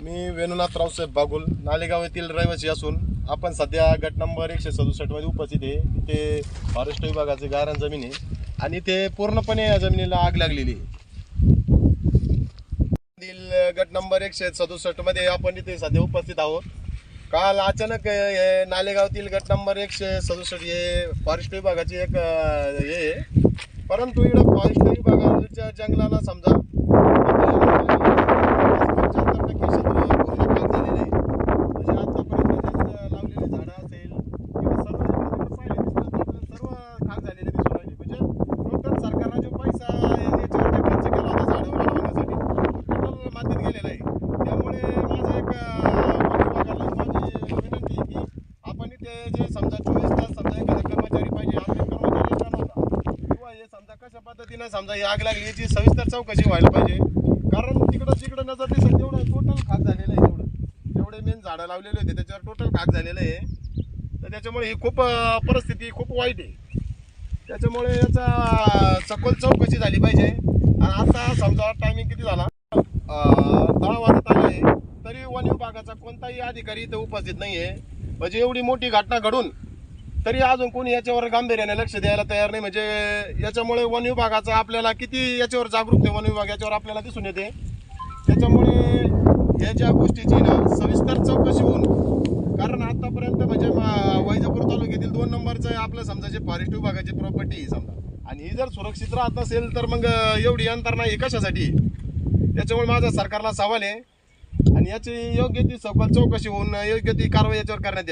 मी वेणुनाथ रावसाहेब बागुल. नालेगाव येथील रहिवासी असून आपण सध्या गट नंबर एकशे सदुसष्टमध्ये उपस्थित आहे. इथे फॉरेस्ट विभागाचे गारण जमीन आहे आणि ते पूर्णपणे या जमिनीला आग लागलेली आहे. गट नंबर एकशे सदुसष्टमध्ये आपण इथे सध्या उपस्थित आहोत. काल अचानक हे नालेगावतील गट नंबर एकशे सदुसष्ट हे फॉरेस्ट विभागाची एक हे परंतु इकडं फॉरेस्ट विभागाच्या जंगलाला समजा पंच्याहत्तर टक्के क्षेत्र पूर्ण खाक झालेलं आहे म्हणजे आतापर्यंत जे लावलेली झाडं असेल किंवा सर्व जिकडे तिकडे पाहिले दिसलं तर आपल्याला सर्व खाक झालेले दिसून राहिले म्हणजे टोटल सरकारनं जो पैसा याच्यावरती खर्च केला होता झाडं वाढवण्यासाठी टोटल मातीत गेलेला आहे त्यामुळे माझं एक विभागाला माझी विनंती की आपण इथे जे समजा चोवीस तास समजा एखादा कर्मचारी पाहिजे आपले कर्मचारी येणार किंवा हे समजा कशा पद्धतीनं समजा ही आग लागली याची सविस्तर चौकशी व्हायला पाहिजे. कारण तिकडं तिकडं नजर दिसत तेवढं टोटल खाक झालेलं आहे तेवढं. जेवढे मेन झाडं लावलेले होते त्याच्यावर टोटल खाक झालेलं आहे. तर त्याच्यामुळे ही खूप परिस्थिती खूप वाईट आहे. त्याच्यामुळे याचा सखोल चौकशी झाली पाहिजे. आणि आता समजा टायमिंग किती झाला? तळा वाढत वाजत आले आहे तरी वन विभागाचा कोणताही अधिकारी इथं उपस्थित नाही आहे म्हणजे एवढी मोठी घटना घडून तरी अजून कोणी याच्यावर गांभीर्याने लक्ष द्यायला तयार नाही. म्हणजे याच्यामुळे वन विभागाचा आपल्याला किती याच्यावर जागरूक आहे वन विभाग याच्यावर आपल्याला दिसून येते. त्याच्यामुळे या ज्या गोष्टीची ना सविस्तर चौकशी होऊन कारण आतापर्यंत म्हणजे वैजापूर तालुक्यातील दोन नंबरचं आपलं समजा जे फॉरेस्ट विभागाची प्रॉपर्टी समजा. आणि ही जर सुरक्षित राहत नसेल तर मग एवढी अंतर नाही कशासाठी? त्याच्यामुळे माझा सरकारला सवाल आहे. आणि याची योग्य ती सखोल चौकशी होऊन योग्य ती कारवाई याच्यावर करण्यात